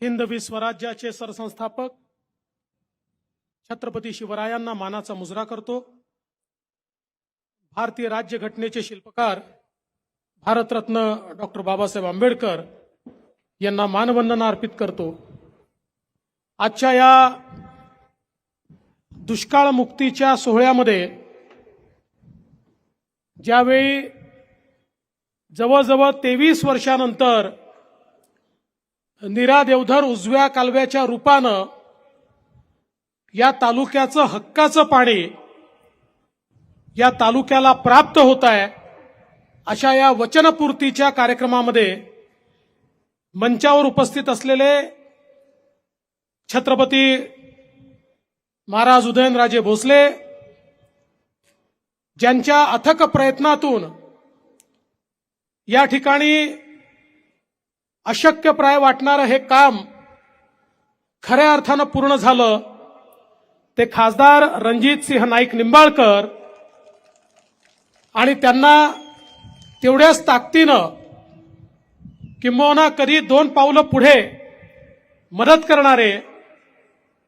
हिंदवी स्वराज्याचे सरसंस्थापक छत्रपती शिवरायांना मानाचा मुजरा करतो. भारतीय राज्यघटनेचे शिल्पकार भारतरत्न डॉक्टर बाबासाहेब आंबेडकर यांना मानवंदना अर्पित करतो. आजच्या या दुष्काळ मुक्तीच्या सोहळ्यामध्ये ज्यावेळी जवळजवळ तेवीस वर्षानंतर निरा देवधर उजव्या कालव्याच्या रूपानं या तालुक्याचं हक्काचं पाणी या तालुक्याला प्राप्त होत आहे अशा या वचनपूर्तीच्या कार्यक्रमामध्ये मंचावर उपस्थित असलेले छत्रपती महाराज उदयनराजे भोसले ज्यांच्या अथक प्रयत्नातून या ठिकाणी अशक्यप्राय वाटणारं हे काम खऱ्या अर्थानं पूर्ण झालं ते खासदार रणजित सिंह नाईक निंबाळकर आणि त्यांना तेवढ्याच ताकदीनं किंबहुना कधी दोन पावलं पुढे मदत करणारे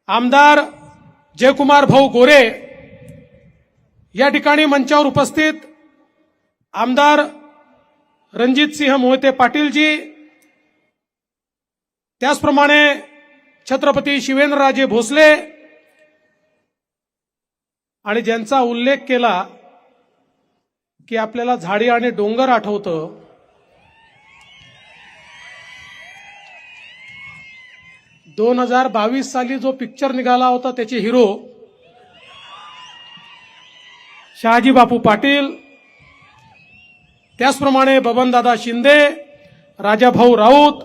आमदार जयकुमार भाऊ गोरे या ठिकाणी मंचावर उपस्थित आमदार रणजित सिंह मोहिते पाटीलजी त्याचप्रमाणे छत्रपती शिवेंद्रराजे भोसले आणि ज्यांचा उल्लेख केला की आपल्याला झाडी आणि डोंगर आठवतं दोन हजार बावीस साली जो पिक्चर निघाला होता त्याचे हिरो शहाजी बापू पाटील त्याचप्रमाणे बबनदादा शिंदे राजाभाऊ राऊत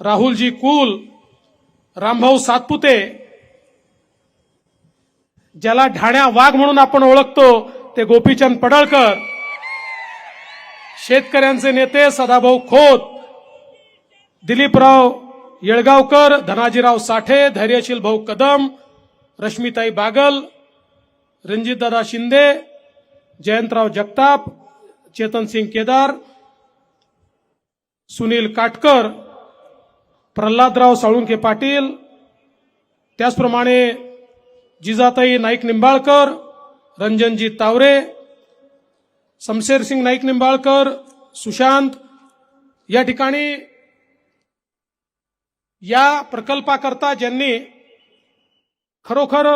राहुलजी कुल रामभाऊ सातपुते ज्याला ढाण्या वाघ म्हणून आपण ओळखतो ते गोपीचंद पडळकर शेतकऱ्यांचे नेते सदाभाऊ खोत दिलीपराव येळगावकर धनाजीराव साठे धैर्यशील भाऊ कदम रश्मिताई बागल रणजितदादा शिंदे जयंतराव जगताप चेतनसिंग केदार सुनील काटकर प्रल्हादराव साळुंके पाटील त्याचप्रमाणे जिजाताई नाईक निंबाळकर रंजनजी तावरे शमशेरसिंग नाईक निंबाळकर सुशांत या ठिकाणी या प्रकल्पाकरता ज्यांनी खरोखर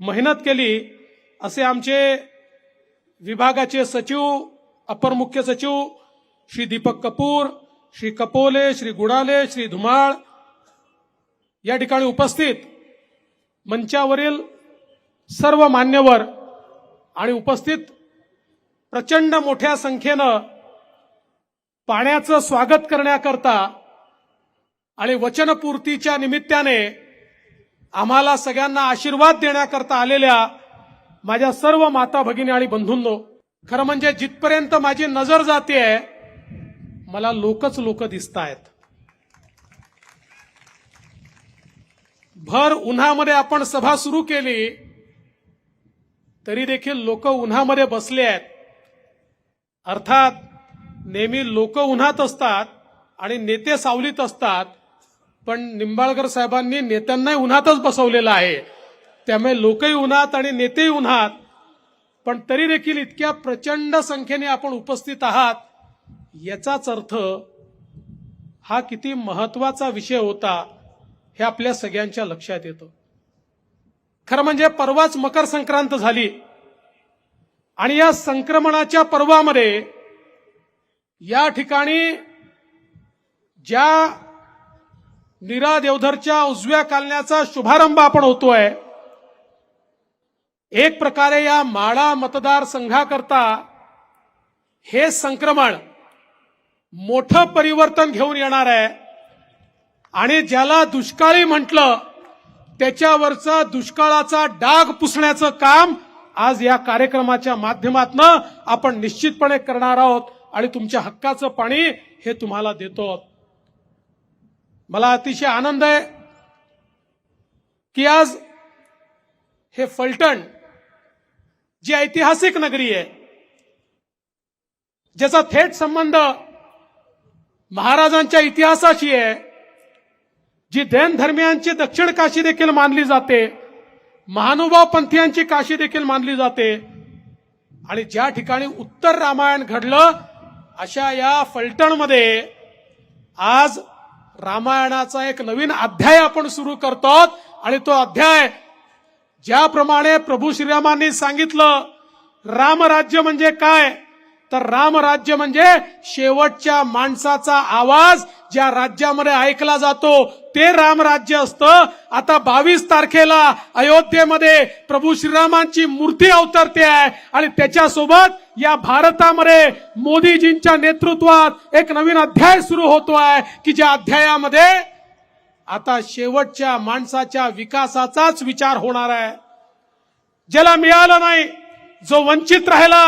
मेहनत केली असे आमचे विभागाचे सचिव अपर मुख्य सचिव श्री दीपक कपूर श्री कपोले श्री गुडाले श्री धुमाळ या ठिकाणी उपस्थित मंचावरील सर्व मान्यवर आणि उपस्थित प्रचंड मोठ्या संख्येनं पाण्याचं स्वागत करण्याकरता आणि वचनपूर्तीच्या निमित्ताने आम्हाला सगळ्यांना आशीर्वाद देण्याकरता आलेल्या माझ्या सर्व माता भगिनी आणि बंधूंनो खरं म्हणजे जिथपर्यंत माझी नजर जाते मला लोकच लोक दिसत आहेत भर उन्हामध्ये आपण सभा सुरू केली तरी देखील लोक उन्हामध्ये बसले आहेत. अर्थात नेहमी लोक उन्हात असतात आणि नेते सावलीत असतात पण निंबाळकर साहेबांनी नेत्यांनाही उन्हातच बसवलेलं आहे. त्यामुळे लोकही उन्हात आणि नेतेही उन्हात पण तरी देखील इतक्या प्रचंड संख्येने आपण उपस्थित आहात. याचाच अर्थ हा किती महत्त्वाचा विषय होता हे आपल्या सगळ्यांच्या लक्षात येतं. खरं म्हणजे परवाच मकर संक्रांत झाली आणि या संक्रमणाच्या पर्वामध्ये या ठिकाणी ज्या निरा देवधरच्या उजव्या कालण्याचा शुभारंभ आपण होतोय एक प्रकारे या माळा मतदारसंघाकरता हे संक्रमण मोठं परिवर्तन घेऊन येणार आहे आणि ज्याला दुष्काळी म्हटलं त्याच्यावरचा दुष्काळाचा डाग पुसण्याचं काम आज या कार्यक्रमाच्या माध्यमातून आपण निश्चितपणे करणार आहोत आणि तुमच्या हक्काचं पाणी हे तुम्हाला देतो आहोत. मला अतिशय आनंद आहे की आज हे फलटण जी ऐतिहासिक नगरी आहे ज्याचा थेट संबंध महाराजांच्या इतिहासाशी आहे जी जैन धर्मियांची दक्षिण काशी देखील मानली जाते महानुभाव पंथीयांची काशी देखील मानली जाते आणि ज्या ठिकाणी उत्तर रामायण घडलं अशा या फलटणमध्ये आज रामायणाचा एक नवीन अध्याय आपण सुरू करतो आणि तो अध्याय ज्याप्रमाणे प्रभू श्रीरामांनी सांगितलं रामराज्य म्हणजे काय? तर रामराज्य म्हणजे शेवटच्या माणसाचा आवाज ज्या राज्यामध्ये ऐकला जातो ते रामराज्य असतं. आता बावीस तारखेला अयोध्येमध्ये प्रभू श्रीरामांची मूर्ती अवतरते आहे आणि त्याच्यासोबत या भारतामध्ये मोदीजींच्या नेतृत्वात एक नवीन अध्याय सुरू होतो आहे की ज्या अध्यायामध्ये आता शेवटच्या माणसाच्या विकासाचाच विचार होणार आहे. ज्याला मिळालं नाही जो वंचित राहिला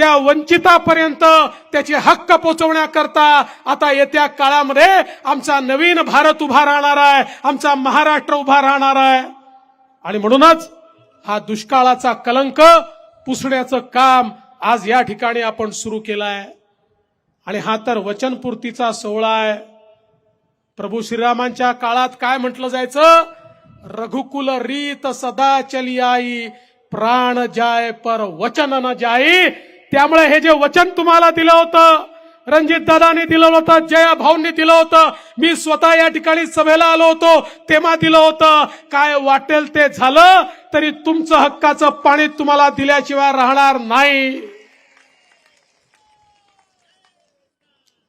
त्या वंचितापर्यंत त्याचे हक्क पोचवण्याकरता आता येत्या काळामध्ये आमचा नवीन भारत उभा राहणार आहे आमचा महाराष्ट्र उभा राहणार आहे. आणि म्हणूनच हा दुष्काळाचा कलंक पुसण्याचं काम आज या ठिकाणी आपण सुरू केलाय. आणि हा तर वचनपूर्तीचा सोहळा आहे. प्रभू श्रीरामांच्या काळात काय म्हटलं जायचं? रघुकुल रीत सदा चली आई प्राण जाय पर वचन न जाई. त्यामुळे हे जे वचन तुम्हाला दिलं होतं रणजित दादाने दिलं होतं जया भाऊंनी दिलं होतं मी स्वतः या ठिकाणी सभेला आलो होतो तेव्हा दिलं होतं. काय वाटेल ते झालं तरी तुमचं हक्काचं पाणी तुम्हाला दिल्याशिवाय राहणार नाही.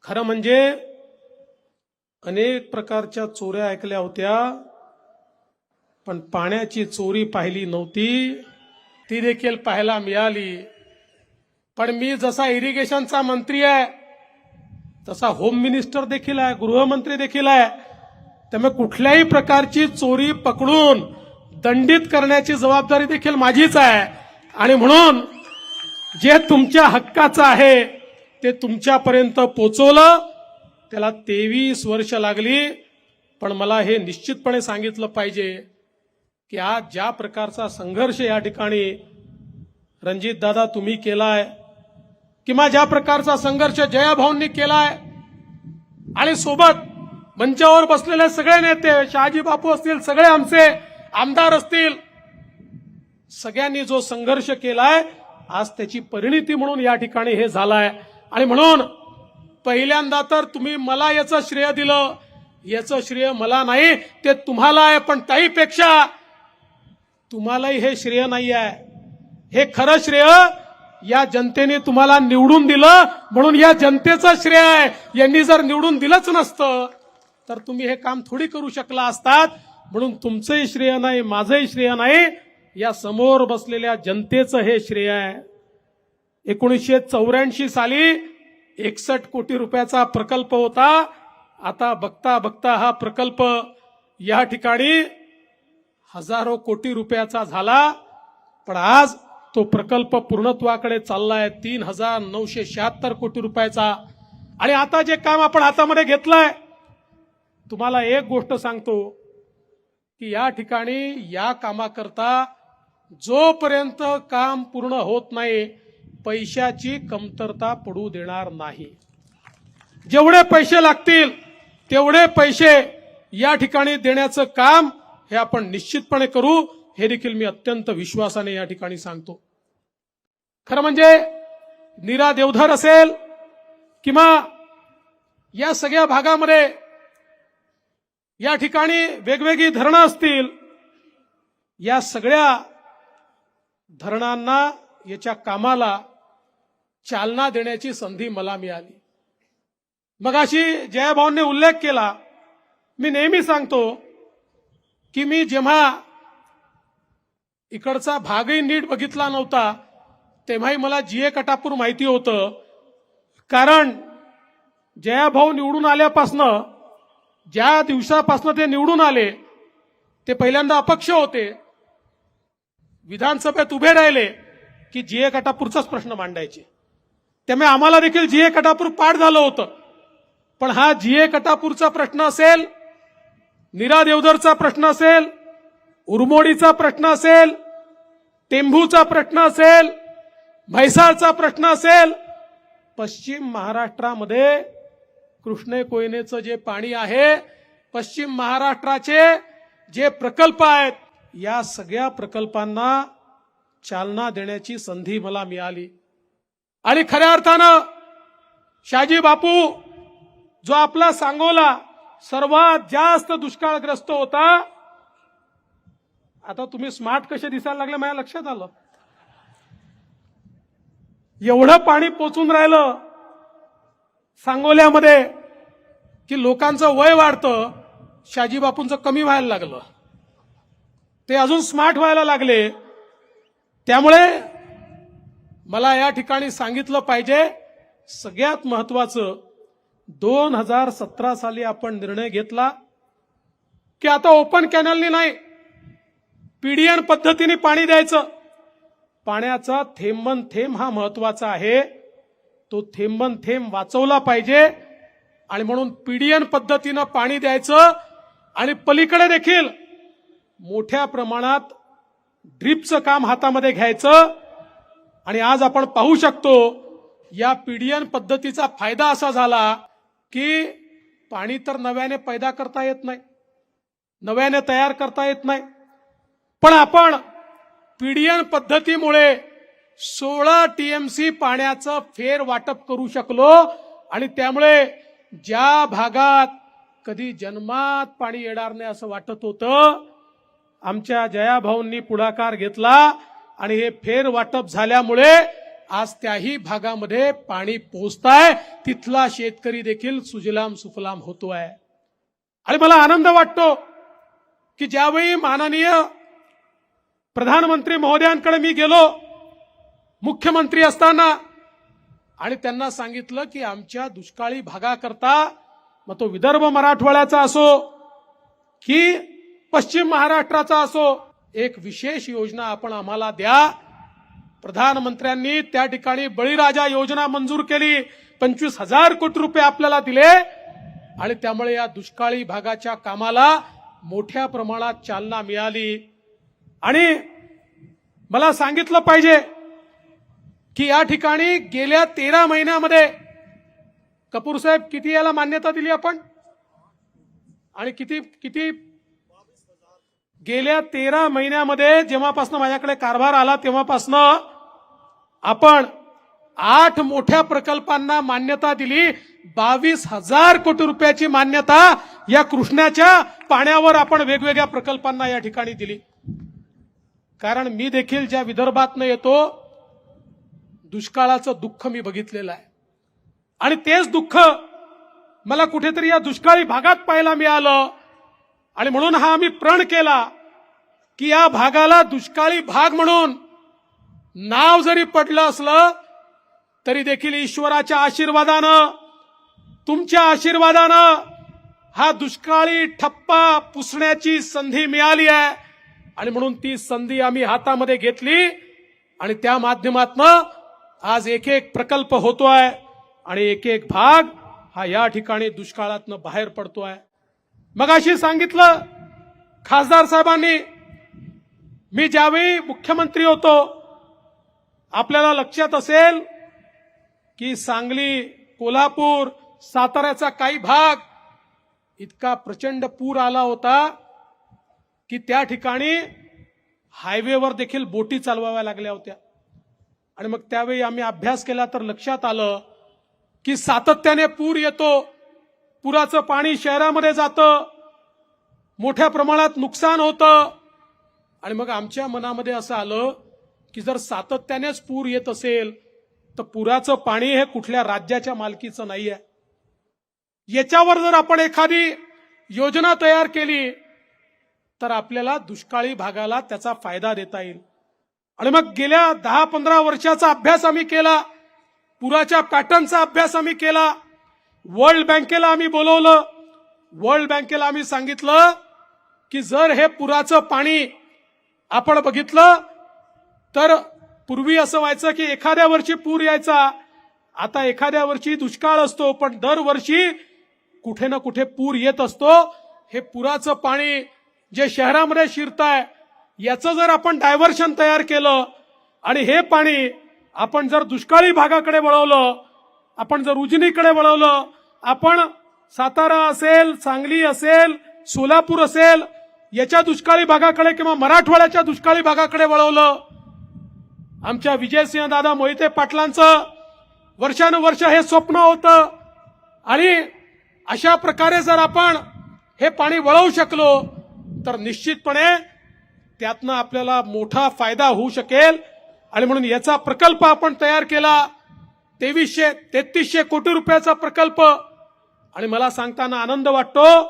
खरं म्हणजे अनेक प्रकारच्या चोऱ्या ऐकल्या होत्या पण पाण्याची चोरी पाहिली नव्हती ती देखील पाहायला मिळाली. पण मी जसा इरिगेशनचा मंत्री आहे तसा होम मिनिस्टर देखील आहे गृहमंत्री देखील आहे त्यामुळे कुठल्याही प्रकारची चोरी पकडून दंडित करण्याची जबाबदारी देखील माझीच आहे. आणि म्हणून जे तुमच्या हक्काचं आहे ते तुमच्यापर्यंत पोचवलं. त्याला तेवीस वर्ष लागली पण मला हे निश्चितपणे सांगितलं पाहिजे की आज ज्या प्रकारचा संघर्ष या ठिकाणी रणजित दादा तुम्ही केलाय किंवा ज्या प्रकारचा संघर्ष जयाभाऊंनी केलाय आणि सोबत मंचावर बसलेले सगळे नेते शहाजी बापू असतील सगळे आमचे आमदार असतील सगळ्यांनी जो संघर्ष केलाय आज त्याची परिणिती म्हणून या ठिकाणी हे झालाय. आणि म्हणून पहिल्यांदा तर तुम्ही मला याचं श्रेय दिलं. याचं श्रेय मला नाही ते तुम्हाला आहे पण त्याहीपेक्षा तुम्हालाही हे श्रेय नाही आहे हे खरं श्रेय या जनतेने तुम्हाला निवडून दिलं म्हणून या जनतेचं श्रेय आहे. यांनी जर निवडून दिलंच नसतं तर तुम्ही हे काम थोडी करू शकला असतात. म्हणून तुमचंही श्रेय नाही माझंही श्रेय नाही. या समोर बसलेल्या जनतेचं हे श्रेय आहे. एकोणीसशे चौऱ्याऐंशी साली एकसष्ट कोटी रुपयाचा प्रकल्प होता. आता बघता बघता हा प्रकल्प या ठिकाणी हजारो कोटी रुपयाचा झाला. पण आज तो प्रकल्प पूर्णत्वाकडे चाललाय. तीन हजार नऊशे शहात्तर कोटी रुपयाचा. आणि आता जे काम आपण हातामध्ये घेतलंय तुम्हाला एक गोष्ट सांगतो की या ठिकाणी या कामाकरता जोपर्यंत काम पूर्ण होत नाही पैशाची कमतरता पडू देणार नाही. जेवढे पैसे लागतील तेवढे पैसे या ठिकाणी देण्याचं काम हे आपण निश्चितपणे करू. हे देखील मी अत्यंत विश्वासाने या ठिकाणी सांगतो. खरं म्हणजे नीरा देवधर असेल किंवा या सगळ्या भागामध्ये या ठिकाणी वेगवेगळी धरणं असतील या सगळ्या धरणांना याच्या कामाला चालना देण्याची संधी मला मिळाली. मगाशी जयाभाऊंनी उल्लेख केला. मी नेहमी सांगतो की मी जेव्हा इकडचा भागही नीट बघितला नव्हता. तेव्हाही मला जीए कटापूर माहिती होतं. कारण जयाभाऊ निवडून आल्यापासनं ज्या दिवसापासनं ते निवडून आले ते पहिल्यांदा अपक्ष होते. विधानसभेत उभे राहिले की जीए कटापूरचाच प्रश्न मांडायचे. त्यामुळे आम्हाला देखील जीए कटापूर पाठ झालं होतं. पण हा जीए कटापूरचा प्रश्न असेल नीरा देवधरचा प्रश्न असेल उरमोडीचा प्रश्न असेल टेंभूचा प्रश्न असेल म्हैसाळचा प्रश्न असेल पश्चिम महाराष्ट्रामध्ये कृष्णे कोयनेचं जे पाणी आहे पश्चिम महाराष्ट्राचे जे प्रकल्प आहेत या सगळ्या प्रकल्पांना चालना देण्याची संधी मला मिळाली. आणि खऱ्या अर्थानं शाजी बापू जो आपला सांगोला सर्वात जास्त दुष्काळग्रस्त होता आता तुम्ही स्मार्ट कसे दिसायला लागले माझ्या लक्षात आलं. एवढं पाणी पोचून राहिलं सांगोल्यामध्ये की लोकांचं वय वाढतं शाजी बापूंचं कमी व्हायला लागलं. ते अजून स्मार्ट व्हायला लागले. त्यामुळे मला या ठिकाणी सांगितलं पाहिजे सगळ्यात महत्वाचं दोन हजार सतरा साली आपण निर्णय घेतला की आता ओपन कॅनलनी नाही. पीडीएन पद्धतीने पाणी द्यायचं. पाण्याचा थेंबन थेंब हा महत्त्वाचा आहे. तो थेंबन थेंब वाचवला पाहिजे आणि म्हणून पीडीएन पद्धतीनं पाणी द्यायचं आणि पलीकडे देखील मोठ्या प्रमाणात ड्रीपचं काम हातामध्ये घ्यायचं. आणि आज आपण पाहू शकतो या पीडीएन पद्धतीचा फायदा असा झाला की पाणी तर नव्याने पैदा करता येत नाही. नव्याने तयार करता येत नाही. पण आपण पीडीएन पद्धतीमुळे सोळा टीएमसी पाण्याचं फेर वाटप करू शकलो आणि त्यामुळे ज्या भागात कधी जन्मात पाणी येणार नाही असं वाटत होतं आमच्या जयाभाऊंनी पुढाकार घेतला आणि हे फेर वाटप झाल्यामुळे आज त्याही भागामध्ये पाणी पोचताय तिथला शेतकरी देखील सुजलाम सुफलाम होतोय. आणि मला आनंद वाटतो की ज्यावेळी माननीय प्रधानमंत्री महोदयांकडे मी गेलो मुख्यमंत्री असताना आणि त्यांना सांगितलं की आमच्या दुष्काळी भागाकरता मग तो विदर्भ मराठवाड्याचा असो की पश्चिम महाराष्ट्राचा असो एक विशेष योजना आपण आम्हाला द्या. प्रधानमंत्र्यांनी त्या ठिकाणी बळीराजा योजना मंजूर केली पंचवीस हजार कोटी रुपये आपल्याला दिले आणि त्यामुळे या दुष्काळी भागाच्या कामाला मोठ्या प्रमाणात चालना मिळाली. आणि मला सांगितलं पाहिजे की या ठिकाणी गेल्या तेरा महिन्यामध्ये कपूर साहेब किती याला मान्यता दिली आपण? आणि किती किती? गेल्या तेरा महिन्यामध्ये जेव्हापासून माझ्याकडे कारभार आला तेव्हापासनं आपण आठ मोठ्या प्रकल्पांना मान्यता दिली. बावीस हजार कोटी रुपयाची मान्यता या कृष्णाच्या पाण्यावर आपण वेगवेगळ्या प्रकल्पांना या ठिकाणी दिली. कारण मी देखील ज्या विदर्भातनं येतो दुष्काळाचं दुःख मी बघितलेलं आहे. आणि तेच दुःख मला कुठेतरी या दुष्काळी भागात पाहायला मिळालं. आणि म्हणून हा आम्ही प्रण केला की या भागाला दुष्काळी भाग म्हणून नाव जरी पडलं असलं तरी देखील ईश्वराच्या आशीर्वादानं तुमच्या आशीर्वादानं हा दुष्काळी ठप्पा पुसण्याची संधी मिळाली आहे. आणि म्हणून ती संधी आम्ही हातामध्ये घेतली आणि त्या माध्यमातनं आज एक एक प्रकल्प होतोय आणि एक एक भाग हा या ठिकाणी दुष्काळातनं बाहेर पडतोय मग अशी सांगितलं खासदार साहेबांनी मी ज्यावेळी मुख्यमंत्री होतो आपल्याला लक्षात असेल की सांगली कोल्हापूर साताऱ्याचा काही भाग इतका प्रचंड पूर आला होता की त्या ठिकाणी हायवेवर देखील बोटी चालवाव्या लागल्या होत्या. आणि मग त्यावेळी आम्ही अभ्यास केला तर लक्षात आलं की सातत्याने पूर येतो पुराचं पाणी शहरामध्ये जातं मोठ्या प्रमाणात नुकसान होतं. आणि मग आमच्या मनामध्ये असं आलं की जर सातत्यानेच पूर येत असेल तर पुराचं पाणी हे कुठल्या राज्याच्या मालकीचं नाही आहे याच्यावर जर आपण एखादी योजना तयार केली तर आपल्याला दुष्काळी भागाला त्याचा फायदा देता येईल. आणि मग गेल्या दहा पंधरा वर्षाचा अभ्यास आम्ही केला. पुराच्या पॅटर्नचा अभ्यास आम्ही केला. वर्ल्ड बँकेला आम्ही बोलवलं. वर्ल्ड बँकेला आम्ही सांगितलं की जर हे पुराचं पाणी आपण बघितलं तर पूर्वी असं व्हायचं की एखाद्या वर्षी पूर यायचा. आता एखाद्या वर्षी दुष्काळ असतो पण दरवर्षी कुठे ना कुठे पूर येत असतो. हे पुराचं पाणी जे शहरामध्ये शिरताय याचं जर आपण डायव्हर्शन तयार केलं आणि हे पाणी आपण जर दुष्काळी भागाकडे वळवलं आपण जर उजनीकडे वळवलं आपण सातारा असेल सांगली असेल सोलापूर असेल याच्या दुष्काळी भागाकडे किंवा मराठवाड्याच्या दुष्काळी भागाकडे वळवलं आमच्या विजयसिंह दादा मोहिते पाटलांचं वर्षानुवर्ष हे स्वप्न होतं. आणि अशा प्रकारे जर आपण हे पाणी वळवू शकलो तर निश्चितपणे त्यातनं आपल्याला मोठा फायदा होऊ शकेल. आणि म्हणून याचा प्रकल्प आपण तयार केला. तेवीसशे तेहतीसशे कोटी रुपयाचा प्रकल्प. आणि मला सांगताना आनंद वाटतो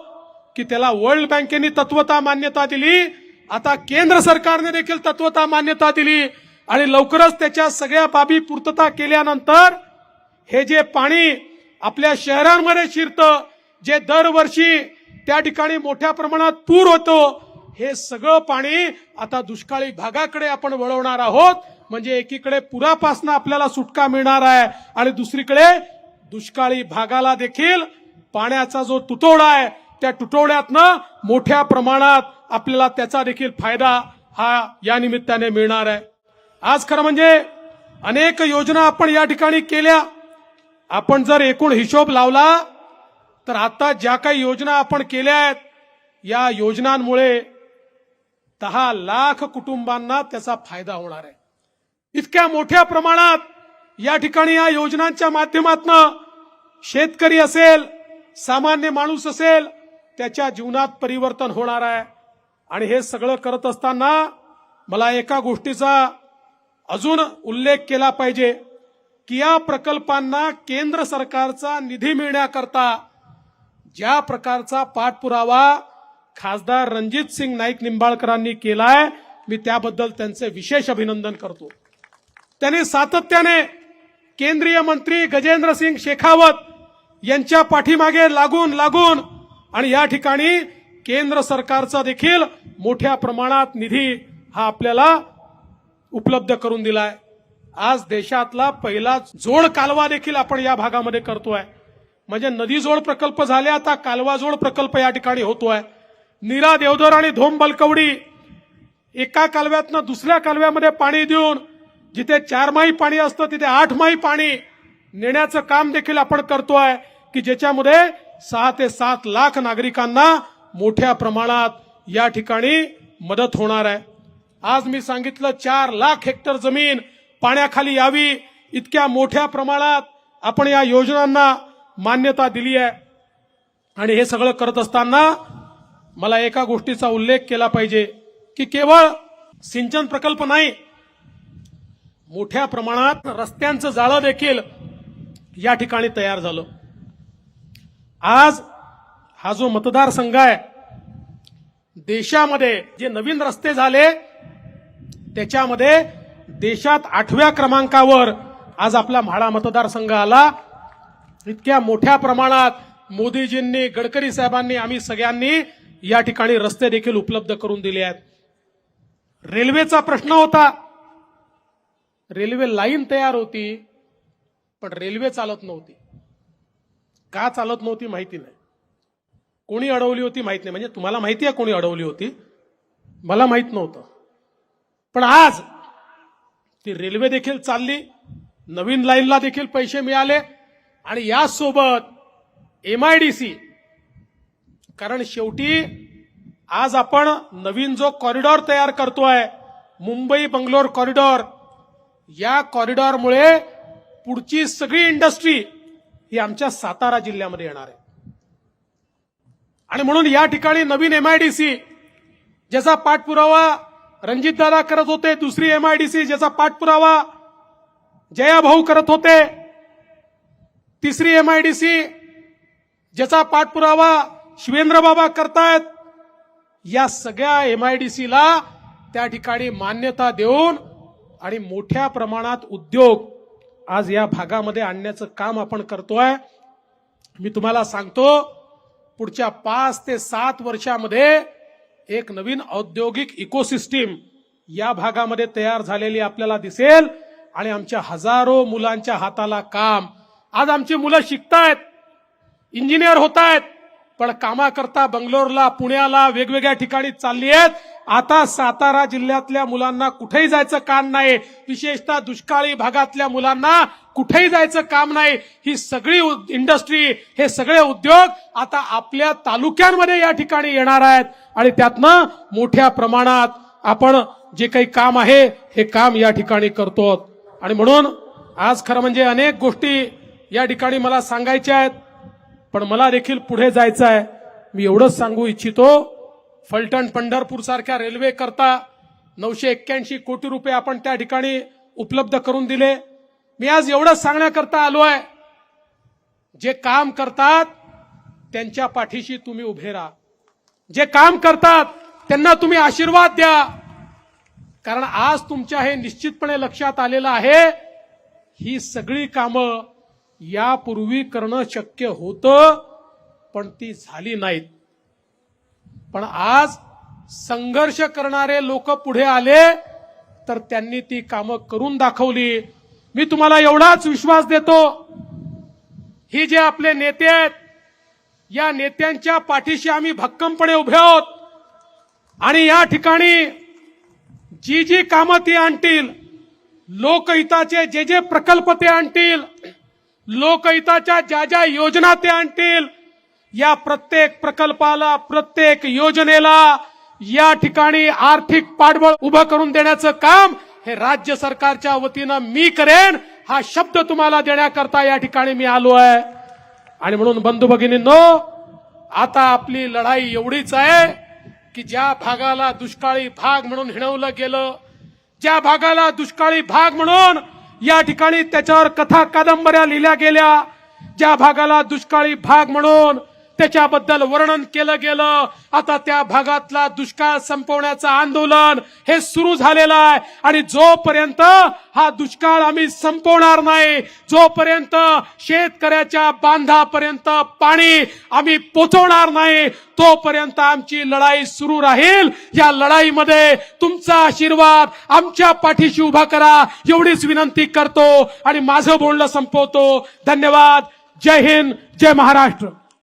की त्याला वर्ल्ड बँकेने तत्वता मान्यता दिली. आता केंद्र सरकारने देखील तत्वता मान्यता दिली. आणि लवकरच त्याच्या सगळ्या बाबी पूर्तता केल्यानंतर हे जे पाणी आपल्या शहरांमध्ये शिरतं जे दरवर्षी त्या ठिकाणी मोठ्या प्रमाणात पूर होतो. हे सगळं पाणी आता दुष्काळी भागाकडे आपण वळवणार आहोत. म्हणजे एकीकडे पुरापासून आपल्याला सुटका मिळणार आहे आणि दुसरीकडे दुष्काळी भागाला देखील पाण्याचा जो तुटवडा आहे त्या तुटवड्यातनं मोठ्या प्रमाणात आपल्याला त्याचा देखील फायदा हा या निमित्ताने मिळणार आहे. आज खरं म्हणजे अनेक योजना आपण या ठिकाणी केल्या. आपण जर एकूण हिशोब लावला तर आता ज्या काही योजना आपण केल्या आहेत या योजनांमुळे दहा लाख कुटुंबांना त्याचा फायदा होणार आहे. इतक्या मोठ्या प्रमाणात या ठिकाणी या योजनांच्या माध्यमातून शेतकरी असेल सामान्य माणूस असेल त्याच्या जीवनात परिवर्तन होणार आहे. आणि हे सगळं करत असताना मला एका गोष्टीचा अजून उल्लेख केला पाहिजे की या प्रकल्पांना केंद्र सरकारचा निधी मिळण्याकरता ज्या प्रकारचा पाठपुरावा खासदार रणजित सिंग नाईक निंबाळकरांनी केलाय मी त्याबद्दल त्यांचे विशेष अभिनंदन करतो. त्यांनी सातत्याने केंद्रीय मंत्री गजेंद्र सिंग शेखावत यांच्या पाठीमागे लागून लागून आणि या ठिकाणी केंद्र सरकारचा देखील मोठ्या प्रमाणात निधी हा आपल्याला उपलब्ध करून दिलाय. आज देशातला पहिला जोड कालवा देखील आपण या भागामध्ये करतोय. म्हणजे नदीजोड प्रकल्प झाले आता कालवाजोड प्रकल्प या ठिकाणी होतोय. नीरा देवधर आणि धोम बलकवडी एका कालव्यातनं दुसऱ्या कालव्यामध्ये पाणी देऊन जिथे चार माही पाणी असतं तिथे आठ माही पाणी नेण्याचं काम देखील आपण करतोय की ज्याच्यामध्ये सहा ते सात लाख नागरिकांना मोठ्या प्रमाणात या ठिकाणी मदत होणार आहे. आज मी सांगितलं चार लाख हेक्टर जमीन पाण्याखाली यावी इतक्या मोठ्या प्रमाणात आपण या योजनांना मान्यता दिली आहे. आणि हे सगळं करत असताना मला एका गोष्टीचा उल्लेख केला पाहिजे की केवळ सिंचन प्रकल्प नाही मोठ्या प्रमाणात रस्त्यांचं जाळं देखील या ठिकाणी तयार झालं. आज हा जो मतदारसंघ आहे देशामध्ये जे नवीन रस्ते झाले त्याच्यामध्ये देशात आठव्या क्रमांकावर आज आपला म्हाडा मतदारसंघ आला. इतक्या मोठ्या प्रमाणात मोदीजींनी गडकरी साहेबांनी आम्ही सगळ्यांनी या ठिकाणी रस्ते देखील उपलब्ध करून दिले आहेत. रेल्वेचा प्रश्न होता. रेल्वे लाईन तयार होती पण रेल्वे चालत नव्हती. का चालत नव्हती माहिती नाही. कोणी अडवली होती माहीत नाही. म्हणजे तुम्हाला माहिती आहे कोणी अडवली होती? मला माहीत नव्हतं. पण आज ती रेल्वे देखील चालली नवीन लाईनला देखील पैसे मिळाले आणि यासोबत एम आय डी सी कारण शेवटी आज आपण नवीन जो कॉरिडॉर तयार करतोय मुंबई बंगलोर कॉरिडॉर या कॉरिडॉरमुळे पुढची सगळी इंडस्ट्री ही आमच्या सातारा जिल्ह्यामध्ये येणार आहे. आणि म्हणून या ठिकाणी नवीन एमआयडीसी ज्याचा पाठपुरावा रणजितदादा करत होते दुसरी एमआयडीसी ज्याचा पाठपुरावा जयाभाऊ करत होते तिसरी एमआयडीसी ज्याचा पाठपुरावा शिवेंद्रबाबा करतायत या सगळ्या एमआयडीसीला त्या ठिकाणी मान्यता देऊन आणि मोठ्या प्रमाणात उद्योग आज या भागामध्ये आणण्याचं काम आपण करतोय. मी तुम्हाला सांगतो पुढच्या पाच ते सात वर्षामध्ये एक नवीन औद्योगिक इकोसिस्टीम या भागामध्ये तयार झालेली आपल्याला दिसेल आणि आमच्या हजारो मुलांच्या हाताला काम आज आमची मुलं शिकतायत इंजिनियर होत आहेत पण कामाकरता बंगलोरला पुण्याला वेगवेगळ्या ठिकाणी चालली आहेत आता सातारा जिल्ह्यातल्या मुलांना कुठेही जायचं काम नाही. विशेषतः दुष्काळी भागातल्या मुलांना कुठेही जायचं काम नाही. ही सगळी इंडस्ट्री हे सगळे उद्योग आता आपल्या तालुक्यांमध्ये या ठिकाणी येणार आहेत. आणि त्यातनं मोठ्या प्रमाणात आपण जे काही काम आहे हे काम या ठिकाणी करतो आणि म्हणून आज खरं म्हणजे अनेक गोष्टी या ठिकाणी मला सांगायच्या आहेत पण मला देखील पुढे जायचं आहे. मी एवढंच सांगू इच्छितो फलटण पंढरपूर सारख्या रेल्वे करता नऊशे एक्क्याऐंशी कोटी रुपये आपण त्या ठिकाणी उपलब्ध करून दिले. मी आज एवढंच सांगण्याकरता आलो आहे जे काम करतात त्यांच्या पाठीशी तुम्ही उभे राहा. जे काम करतात त्यांना तुम्ही आशीर्वाद द्या. कारण आज तुमच्या हे निश्चितपणे लक्षात आलेलं आहे ही सगळी कामं यापूर्वी करणं शक्य होतं पण ती झाली नाहीत. पण आज संघर्ष करणारे लोक पुढे आले तर त्यांनी ती कामं करून दाखवली. मी तुम्हाला एवढाच विश्वास देतो ही जे आपले नेते आहेत या नेत्यांच्या पाठीशी आम्ही भक्कमपणे उभे आहोत. आणि या ठिकाणी जी जी कामं ती आणतील लोकहिताचे जे जे प्रकल्प ते आणतील लोकहिताच्या ज्या ज्या योजना ते आणतील या प्रत्येक प्रकल्पाला प्रत्येक योजनेला या ठिकाणी आर्थिक पाठबळ उभं करून देण्याचं काम हे राज्य सरकारच्या वतीनं मी करेन. हा शब्द तुम्हाला देण्याकरता या ठिकाणी मी आलो आहे. आणि म्हणून बंधू भगिनींनो आता आपली लढाई एवढीच आहे की ज्या भागाला दुष्काळी भाग म्हणून हिणवलं गेलं ज्या भागाला दुष्काळी भाग म्हणून या ठिकाणी त्याच्यावर कथा कादंबऱ्या लिहिल्या गेल्या. ज्या भागाला दुष्काळी भाग म्हणून त्याच्याबद्दल वर्णन केलं गेलं. आता त्या भागातला दुष्काळ संपवण्याचं आंदोलन हे सुरू झालेलं आहे. आणि जोपर्यंत हा दुष्काळ आम्ही संपवणार नाही जोपर्यंत शेतकऱ्याच्या बांधापर्यंत पाणी आम्ही पोचवणार नाही तोपर्यंत आमची लढाई सुरू राहील. या लढाईमध्ये तुमचा आशीर्वाद आमच्या पाठीशी उभा करा. एवढीच विनंती करतो आणि माझं बोलणं संपवतो. धन्यवाद. जय हिंद. जय महाराष्ट्र.